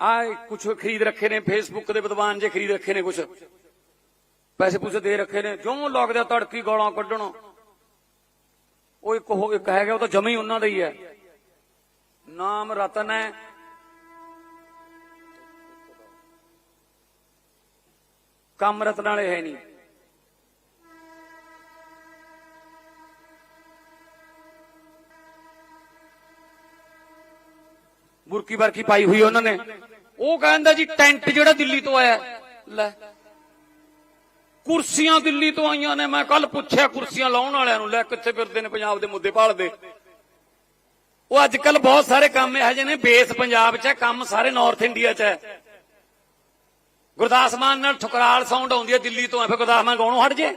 ਆ ਕੁਝ ਖਰੀਦ ਰੱਖੇ ਨੇ ਫੇਸਬੁੱਕ ਦੇ ਵਿਦਵਾਨ ਜੇ ਖਰੀਦ ਰੱਖੇ ਨੇ ਕੁਝ ਪੈਸੇ ਪੂਸੇ ਦੇ ਰੱਖੇ ਨੇ, ਜਿਉਂ ਲੱਗਦਾ ਤੜਕੀ ਗੋਲਾਂ ਕੱਢਣ। ਉਹ ਇੱਕ ਉਹ ਇੱਕ ਹੈਗਾ, ਉਹ ਤਾਂ ਜਮੀ ਉਹਨਾਂ ਦਾ ਹੀ ਹੈ। ਨਾਮ ਰਤਨ ਹੈ। ਕੰਮ ਰਤਨ ਵਾਲੇ ਹੈ ਨਹੀਂ। ਬੁਰਕੀ ਬਰਕੀ ਪਾਈ ਹੋਈ ਉਹਨਾਂ ਨੇ। ਉਹ ਕਹਿੰਦਾ ਜੀ, ਟੈਂਟ ਜਿਹੜਾ ਦਿੱਲੀ ਤੋਂ ਆਇਆ। ਲੈ। ਕੁਰਸੀਆਂ ਦਿੱਲੀ ਤੋਂ ਆਈਆਂ ਨੇ। ਮੈਂ ਕੱਲ ਪੁੱਛਿਆ ਕੁਰਸੀਆਂ ਲਾਉਣ ਵਾਲਿਆਂ ਨੂੰ। ਲੈ, ਕਿੱਥੇ ਫਿਰਦੇ ਨੇ ਪੰਜਾਬ ਦੇ ਮੁੱਦੇ ਭਾਲਦੇ। ਉਹ ਅੱਜ ਕੱਲ ਬਹੁਤ ਸਾਰੇ ਕੰਮ ਇਹੋ ਜਿਹੇ ਨੇ। ਬੇਸ ਪੰਜਾਬ 'ਚ ਹੈ, ਕੰਮ ਸਾਰੇ ਨਾਰਥ ਇੰਡੀਆ 'ਚ ਹੈ। ਗੁਰਦਾਸ ਮਾਨ ਨਾਲ ਠੁਕਰਾਲ ਸਾਊਂਡ ਆਉਂਦੀ ਹੈ ਦਿੱਲੀ ਤੋਂ। ਫਿਰ ਗੁਰਦਾਸ ਮਾਨ ਗਾਉਣੋਂ ਹਟ ਜੇ?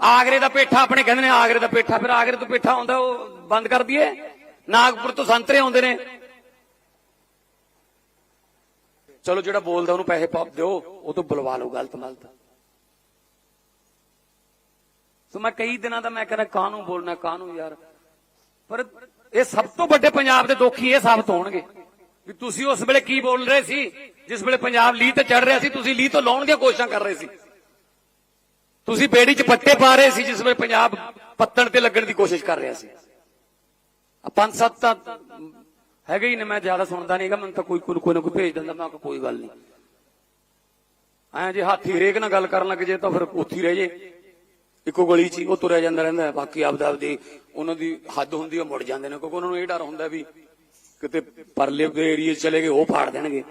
ਆਗਰੇ ਦਾ ਪੇਠਾ, ਆਪਣੇ ਕਹਿੰਦੇ ਨੇ ਆਗਰੇ ਦਾ ਪੇਠਾ। ਫਿਰ ਆਗਰੇ ਤੋਂ ਪੇਠਾ ਆਉਂਦਾ, ਉਹ ਬੰਦ ਕਰ ਦਈਏ। ਨਾਗਪੁਰ ਤੋਂ ਸੰਤਰੇ ਆਉਂਦੇ ਨੇ। ਚਲੋ ਜਿਹੜਾ ਬੋਲਦਾ ਉਹਨੂੰ ਪੈਸੇ ਪਾ ਦਿਓ, ਉਹ ਤੋਂ ਬੁਲਵਾ ਲਓ ਗਲਤ ਮਲਤ। ਸੋ ਮੈਂ ਕਈ ਦਿਨਾਂ ਦਾ ਮੈਂ ਕਹਿੰਦਾ, ਕਾਹਨੂੰ ਬੋਲਣਾ, ਕਾਹਨੂੰ ਯਾਰ? ਪਰ ਇਹ ਸਭ ਤੋਂ ਵੱਡੇ ਪੰਜਾਬ ਦੇ ਦੁਖੀ ਇਹ ਸਾਬਤ ਹੋਣਗੇ। ਵੀ ਤੁਸੀਂ ਉਸ ਵੇਲੇ ਕੀ ਬੋਲ ਰਹੇ ਸੀ? ਜਿਸ ਵੇਲੇ ਪੰਜਾਬ ਲੀਹ ਤੇ ਚੜ ਰਿਹਾ ਸੀ, ਤੁਸੀਂ ਲੀਹ ਤੋਂ ਲਾਉਣ ਦੀਆਂ ਕੋਸ਼ਿਸ਼ਾਂ ਕਰ ਰਹੇ ਸੀ। ਤੁਸੀਂ ਬੇੜੀ 'ਚ ਪੱਤੇ ਪਾ ਰਹੇ ਸੀ, ਜਿਸ ਵੇਲੇ ਪੰਜਾਬ ਪੱਤਣ ਤੇ ਲੱਗਣ ਦੀ ਕੋਸ਼ਿਸ਼ ਕਰ ਰਿਹਾ ਸੀ। ਪੰਜ ਸੱਤ ਤਾਂ ਹੈਗਾ ਹੀ ਨੇ, ਮੈਂ ਜ਼ਿਆਦਾ ਸੁਣਦਾ ਨਹੀਂਗਾ ਮੈਨੂੰ ਤਾਂ ਕੋਈ ਕੋਈ ਨਾ ਕੋਈ ਭੇਜ ਦਿੰਦਾ, ਮੈਂ ਕਿਹਾ ਕੋਈ ਗੱਲ ਨਹੀਂ ਐਂ ਜੇ ਹਾਥੀ ਰੇਕ ਨਾਲ ਗੱਲ ਕਰਨ ਲੱਗ ਜੇ ਤਾਂ ਫਿਰ ਉੱਥੇ ਹੀ ਰਹਿ ਜੇ। ਇੱਕੋ ਗਲੀ 'ਚ ਉਹ ਤੁਰਿਆ ਜਾਂਦਾ ਰਹਿੰਦਾ ਬਾਕੀ ਆਪਦਾ ਆਪਦੀ ਉਹਨਾਂ ਦੀ ਹੱਦ ਹੁੰਦੀ ਉਹ ਮੁੜ ਜਾਂਦੇ ਨੇ, ਕਿਉਂਕਿ ਉਹਨਾਂ ਨੂੰ ਇਹ ਡਰ ਹੁੰਦਾ ਵੀ ਕਿਤੇ ਪਰਲੇ ਏਰੀਏ 'ਚ ਚਲੇ ਗਏ, ਉਹ ਫਾੜ ਦੇਣਗੇ।